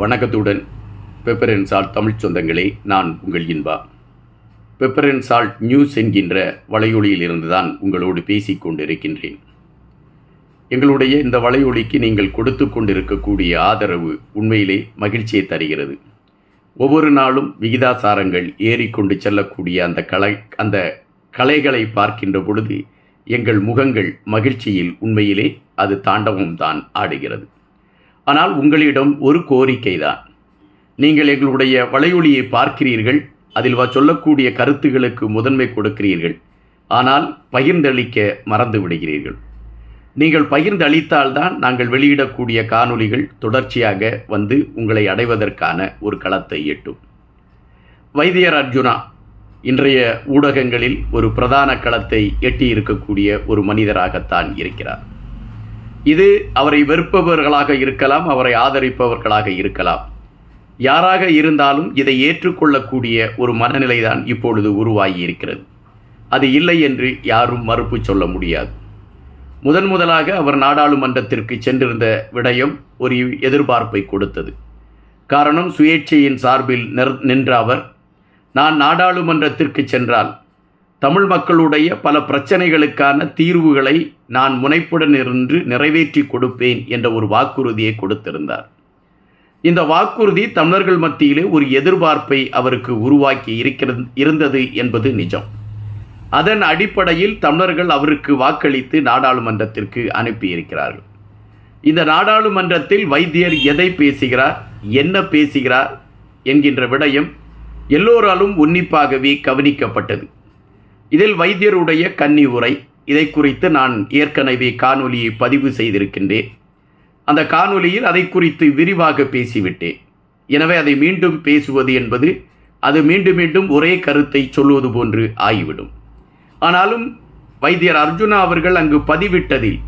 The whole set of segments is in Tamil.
வணக்கத்துடன். பெப்பரன் சால்ட் தமிழ் சொந்தங்களே நான் உங்கள் இன்பா. பெப்பரன் சால்ட் நியூஸ் என்கின்ற வலையொலியிலிருந்து தான் உங்களோடு பேசிக் கொண்டிருக்கின்றேன். எங்களுடைய இந்த வலையொலிக்கு நீங்கள் கொடுத்து கொண்டிருக்கக்கூடிய ஆதரவு உண்மையிலே மகிழ்ச்சியை தருகிறது. ஒவ்வொரு நாளும் விகிதாசாரங்கள் ஏறிக்கொண்டு செல்லக்கூடிய அந்த கலை அந்த கலைகளை பார்க்கின்ற பொழுது எங்கள் முகங்கள் மகிழ்ச்சியில் உண்மையிலே அது தாண்டவம் தான் ஆடுகிறது. ஆனால் உங்களிடம் ஒரு கோரிக்கை தான் நீங்கள் எங்களுடைய வலையொலியை பார்க்கிறீர்கள் அதில் வா சொல்லக்கூடிய கருத்துகளுக்கு முதன்மை கொடுக்கிறீர்கள். ஆனால் பகிர்ந்தளிக்க மறந்து விடுகிறீர்கள். நீங்கள் பகிர்ந்தளித்தால்தான் நாங்கள் வெளியிடக்கூடிய காணொளிகள் தொடர்ச்சியாக வந்து உங்களை அடைவதற்கான ஒரு களத்தை எட்டும். வைத்தியர் அர்ஜுனா இன்றைய ஊடகங்களில் ஒரு பிரதான களத்தை எட்டியிருக்கக்கூடிய ஒரு மனிதராகத்தான் இருக்கிறார். இது அவரை வெறுப்பவர்களாக இருக்கலாம் அவரை ஆதரிப்பவர்களாக இருக்கலாம். யாராக இருந்தாலும் இதை ஏற்றுக்கொள்ளக்கூடிய ஒரு மனநிலைதான் இப்பொழுது உருவாகி இருக்கிறது அது இல்லை என்று யாரும் மறுப்பு சொல்ல முடியாது. முதன் முதலாக அவர் நாடாளுமன்றத்திற்கு சென்றிருந்த விடயம் ஒரு எதிர்பார்ப்பை கொடுத்தது. காரணம் சுயேட்சையின் சார்பில் நின்ற அவர் நான் நாடாளுமன்றத்திற்கு சென்றால் தமிழ் மக்களுடைய பல பிரச்சனைகளுக்கான தீர்வுகளை நான் முனைப்புடன் இருந்து நிறைவேற்றி கொடுப்பேன் என்ற ஒரு வாக்குறுதியை கொடுத்திருந்தார். இந்த வாக்குறுதி தமிழர்கள் மத்தியிலே ஒரு எதிர்பார்ப்பை அவருக்கு உருவாக்கி இருக்கிறது இருந்தது என்பது நிஜம். அதன் அடிப்படையில் தமிழர்கள் அவருக்கு வாக்களித்து நாடாளுமன்றத்திற்கு அனுப்பியிருக்கிறார்கள். இந்த நாடாளுமன்றத்தில் வைத்தியர் எதை பேசுகிறார் என்ன பேசுகிறார் என்கின்ற விடயம் எல்லோராலும் உன்னிப்பாகவே கவனிக்கப்பட்டது. இதில் வைத்தியருடைய கன்னி உரை. இதை குறித்து நான் ஏற்கனவே காணொலியை பதிவு செய்திருக்கின்றேன். அந்த காணொலியில் அதை குறித்து விரிவாக பேசிவிட்டேன். எனவே அதை மீண்டும் பேசுவது என்பது அது மீண்டும் மீண்டும் ஒரே கருத்தை சொல்வது போன்று ஆகிவிடும். ஆனாலும் வைத்தியர் அர்ஜுனா அவர்கள் அங்கு பதிவிட்டதில்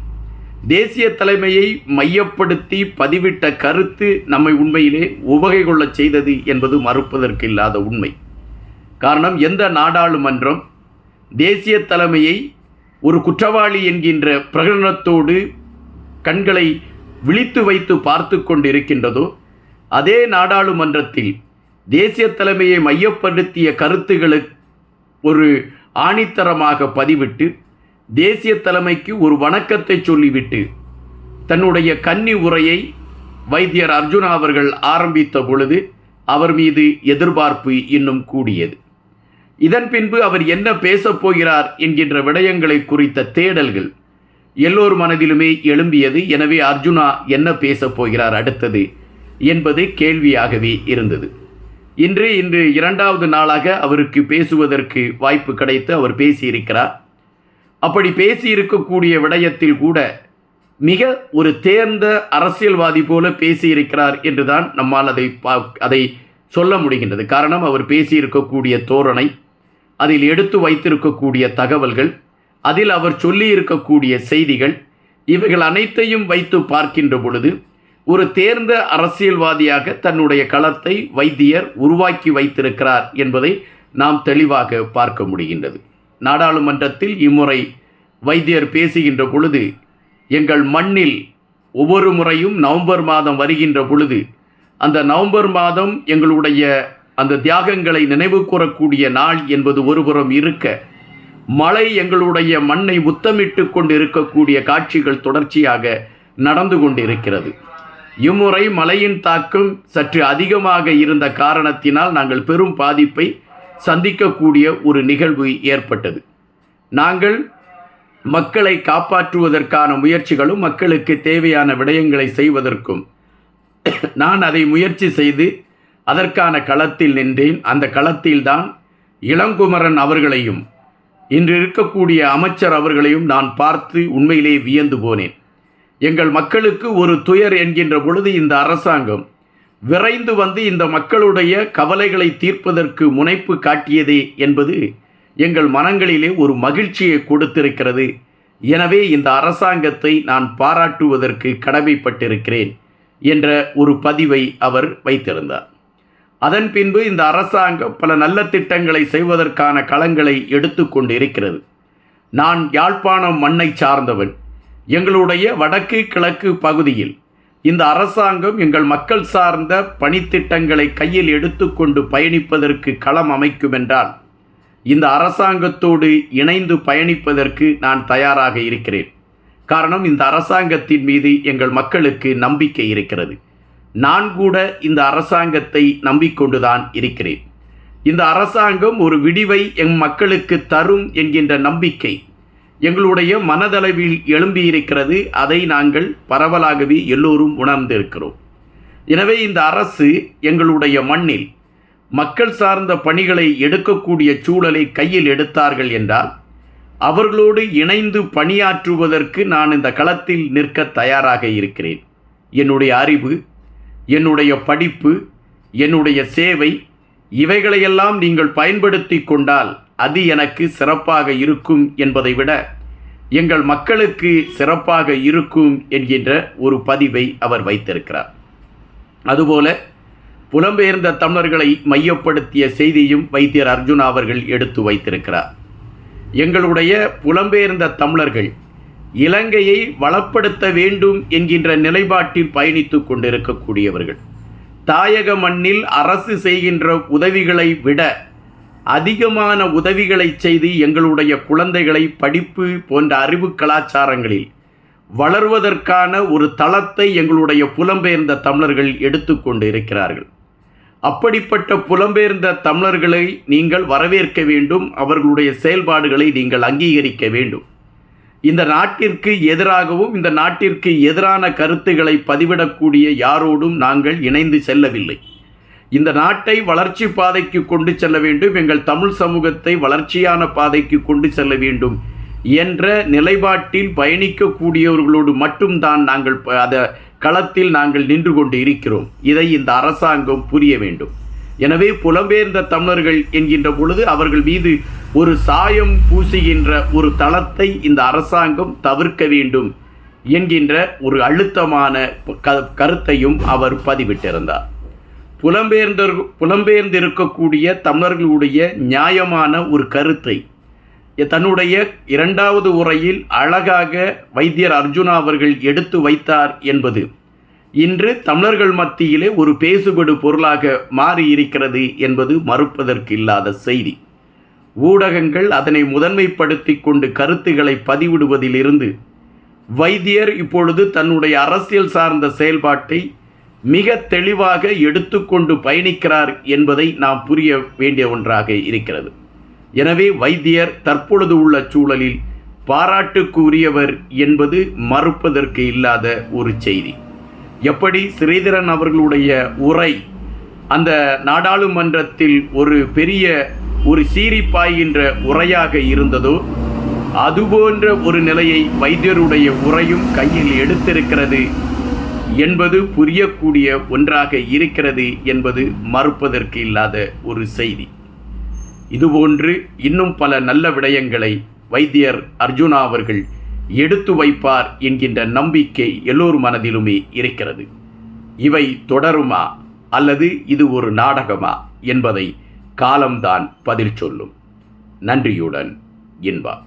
தேசிய தலைமையை மையப்படுத்தி பதிவிட்ட கருத்து நம்மை உண்மையிலே உபகை கொள்ளச் செய்தது என்பது மறுப்பதற்கு இல்லாத உண்மை. காரணம் எந்த நாடாளுமன்றம் தேசிய தலைமையை ஒரு குற்றவாளி என்கின்ற பிரகடனத்தோடு கண்களை விழித்து வைத்து பார்த்து கொண்டிருக்கின்றதோ அதே நாடாளுமன்றத்தில் தேசிய தலைமையை மையப்படுத்திய கருத்துக்களை ஒரு ஆணித்தரமாக பதிவிட்டு தேசிய தலைமைக்கு ஒரு வணக்கத்தை சொல்லிவிட்டு தன்னுடைய கன்னி உரையை வைத்தியர் அர்ஜுனா அவர்கள் ஆரம்பித்த பொழுது அவர் மீது எதிர்பார்ப்பு இன்னும் கூடியது. இதன் பின்பு அவர் என்ன பேசப் போகிறார் என்கின்ற விடயங்களை குறித்த தேடல்கள். எல்லோர் மனதிலுமே எழும்பியது எனவே அர்ஜுனா என்ன பேசப் போகிறார் அடுத்தது என்பது கேள்வியாகவே இருந்தது. இன்று இன்று இரண்டாவது நாளாக அவருக்கு பேசுவதற்கு வாய்ப்பு கிடைத்து அவர் பேசியிருக்கிறார். அப்படி பேசியிருக்கக்கூடிய விடயத்தில் கூட மிக ஒரு தேர்ந்த அரசியல்வாதி போல பேசியிருக்கிறார் என்றுதான் நம்மால் அதை பா- அதை சொல்ல முடிகின்றது. காரணம் அவர் பேசியிருக்கக்கூடிய தோரணை அதில் எடுத்து வைத்திருக்கக்கூடிய தகவல்கள் அதில் அவர் சொல்லியிருக்கக்கூடிய செய்திகள் இவைகள் அனைத்தையும் வைத்து பார்க்கின்ற பொழுது ஒரு தேர்ந்த அரசியல்வாதியாக தன்னுடைய களத்தை வைத்தியர் உருவாக்கி வைத்திருக்கிறார் என்பதை நாம் தெளிவாக பார்க்க முடிகின்றது. நாடாளுமன்றத்தில் இம்முறை வைத்தியர் பேசுகின்ற பொழுது எங்கள் மண்ணில் ஒவ்வொரு முறையும் நவம்பர் மாதம் வருகின்ற பொழுது அந்த நவம்பர் மாதம் எங்களுடைய அந்த தியாகங்களை நினைவு கூறக்கூடிய நாள் என்பது ஒருபுறம் இருக்க மழை எங்களுடைய மண்ணை முத்தமிட்டு கொண்டு இருக்கக்கூடிய காட்சிகள் தொடர்ச்சியாக நடந்து கொண்டிருக்கிறது. இம்முறை மழையின் தாக்கம் சற்று அதிகமாக இருந்த காரணத்தினால் நாங்கள் பெரும் பாதிப்பை சந்திக்கக்கூடிய ஒரு நிகழ்வு ஏற்பட்டது. நாங்கள் மக்களை காப்பாற்றுவதற்கான முயற்சிகளும் மக்களுக்கு தேவையான விடயங்களை செய்வதற்கும் நான் அதை முயற்சி செய்து அதற்கான களத்தில் நின்றேன். அந்த களத்தில்தான் இளங்குமரன் அவர்களையும் இன்று இருக்கக்கூடிய அமைச்சர் அவர்களையும் நான் பார்த்து உண்மையிலே வியந்து போனேன். எங்கள் மக்களுக்கு ஒரு துயர் என்கின்ற பொழுது இந்த அரசாங்கம் விரைந்து வந்து இந்த மக்களுடைய கவலைகளை தீர்ப்பதற்கு முனைப்பு காட்டியதே என்பது எங்கள் மனங்களிலே ஒரு மகிழ்ச்சியை கொடுத்திருக்கிறது. எனவே இந்த அரசாங்கத்தை நான் பாராட்டுவதற்கு கடமைப்பட்டிருக்கிறேன் என்ற ஒரு பதிவை அவர் வைத்திருந்தார். அதன் பின்பு இந்த அரசாங்கம் பல நல்ல திட்டங்களை செய்வதற்கான களங்களை எடுத்துக்கொண்டு இருக்கிறது நான் யாழ்ப்பாணம் மண்ணை சார்ந்தவன். எங்களுடைய வடக்கு கிழக்கு பகுதியில் இந்த அரசாங்கம் எங்கள் மக்கள் சார்ந்த பணித்திட்டங்களை கையில் எடுத்துக்கொண்டு பயணிப்பதற்கு களம் அமைக்கும் என்றால் இந்த அரசாங்கத்தோடு இணைந்து பயணிப்பதற்கு நான் தயாராக இருக்கிறேன். காரணம் இந்த அரசாங்கத்தின் மீது எங்கள் மக்களுக்கு நம்பிக்கை இருக்கிறது. நான் கூட இந்த அரசாங்கத்தை நம்பிக்கொண்டுதான் இருக்கிறேன். இந்த அரசாங்கம் ஒரு விடிவை எம் மக்களுக்கு தரும் என்கின்ற நம்பிக்கை. எங்களுடைய மனதளவில் எழும்பியிருக்கிறது அதை நாங்கள் பரவலாகவே எல்லோரும் உணர்ந்திருக்கிறோம். எனவே இந்த அரசு எங்களுடைய மண்ணில் மக்கள் சார்ந்த பணிகளை எடுக்கக்கூடிய சூழலை கையில் எடுத்தார்கள் என்றால் அவர்களோடு இணைந்து பணியாற்றுவதற்கு நான் இந்த களத்தில் நிற்க தயாராக இருக்கிறேன். என்னுடைய அறிவு என்னுடைய படிப்பு என்னுடைய சேவை இவைகளையெல்லாம் நீங்கள் பயன்படுத்தி கொண்டால் அது எனக்கு சிறப்பாக இருக்கும் என்பதை விட எங்கள் மக்களுக்கு சிறப்பாக இருக்கும் என்கின்ற ஒரு பதிவை அவர் வைத்திருக்கிறார். அதுபோல புலம்பெயர்ந்த தமிழர்களை மையப்படுத்திய செய்தியும் வைத்தியர் அர்ஜுனா அவர்கள் எடுத்து வைத்திருக்கிறார். எங்களுடைய புலம்பெயர்ந்த தமிழர்கள் இலங்கையை வளப்படுத்த வேண்டும் என்கின்ற நிலைப்பாட்டில் பயணித்து கொண்டிருக்கக்கூடியவர்கள். தாயக மண்ணில் அரசு செய்கின்ற உதவிகளை விட அதிகமான உதவிகளை செய்து எங்களுடைய குழந்தைகளை படிப்பு போன்ற அறிவு கலாச்சாரங்களில் வளர்வதற்கான ஒரு தளத்தை எங்களுடைய புலம்பெயர்ந்த தமிழர்கள் எடுத்துக்கொண்டு இருக்கிறார்கள் அப்படிப்பட்ட புலம்பெயர்ந்த தமிழர்களை நீங்கள் வரவேற்க வேண்டும் அவர்களுடைய செயல்பாடுகளை நீங்கள் அங்கீகரிக்க வேண்டும். இந்த நாட்டிற்கு எதிராகவும் இந்த நாட்டிற்கு எதிரான கருத்துக்களை பதிவிடக்கூடிய யாரோடும் நாங்கள் இணைந்து செல்லவில்லை. இந்த நாட்டை வளர்ச்சி பாதைக்கு கொண்டு செல்ல வேண்டும் எங்கள் தமிழ் சமூகத்தை வளர்ச்சியான பாதைக்கு கொண்டு செல்ல வேண்டும் என்ற நிலைப்பாட்டில் பயணிக்கக்கூடியவர்களோடு மட்டும்தான் நாங்கள் அதை களத்தில் நாங்கள் நின்று கொண்டு இருக்கிறோம். இதை இந்த அரசாங்கம் புரிய வேண்டும். எனவே புலம்பெயர்ந்த தமிழர்கள் என்கின்ற பொழுது அவர்கள் மீது ஒரு சாயம் பூசுகின்ற ஒரு தளத்தை இந்த அரசாங்கம் தவிர்க்க வேண்டும் என்கின்ற ஒரு அழுத்தமான கருத்தையும் அவர் பதிவிட்டிருந்தார். புலம்பெயர்ந்த புலம்பெயர்ந்திருக்கக்கூடிய தமிழர்களுடைய நியாயமான ஒரு கருத்தை தன்னுடைய இரண்டாவது உரையில் அழகாக வைத்தியர் அர்ஜுனா அவர்கள் எடுத்து வைத்தார் என்பது இன்று தமிழர்கள் மத்தியிலே ஒரு பேசுபடு பொருளாக மாறியிருக்கிறது என்பது மறுப்பதற்கு இல்லாத செய்தி. ஊடகங்கள் அதனை முதன்மைப்படுத்தி கொண்டு கருத்துக்களை பதிவிடுவதிலிருந்து வைத்தியர் இப்பொழுது தன்னுடைய அரசியல் சார்ந்த செயல்பாட்டை மிக தெளிவாக எடுத்துக்கொண்டு பயணிக்கிறார் என்பதை நாம் புரிய வேண்டிய ஒன்றாக இருக்கிறது. எனவே வைத்தியர் தற்பொழுது உள்ள சூழலில் பாராட்டுக்குரியவர் என்பது மறுப்பதற்கு இல்லாத ஒரு செய்தி. எப்படி ஸ்ரீதரன் அவர்களுடைய உரை அந்த நாடாளுமன்றத்தில் ஒரு பெரிய ஒரு சீரிப்பாய்கின்ற உரையாக இருந்ததோ அதுபோன்ற ஒரு நிலையை வைத்தியருடைய உரையும் கையில் எடுத்திருக்கிறது என்பது புரியக்கூடிய ஒன்றாக இருக்கிறது என்பது மறுப்பதற்கு இல்லாத ஒரு செய்தி. இதுபோன்று இன்னும் பல நல்ல விடயங்களை வைத்தியர் அர்ஜுனா அவர்கள் எடுத்து வைப்பார் என்கின்ற நம்பிக்கை எல்லோர் மனதிலுமே இருக்கிறது. இவை தொடருமா அல்லது இது ஒரு நாடகமா என்பதை காலம்தான் பதில் சொல்லும். நன்றியுடன் இன்பா.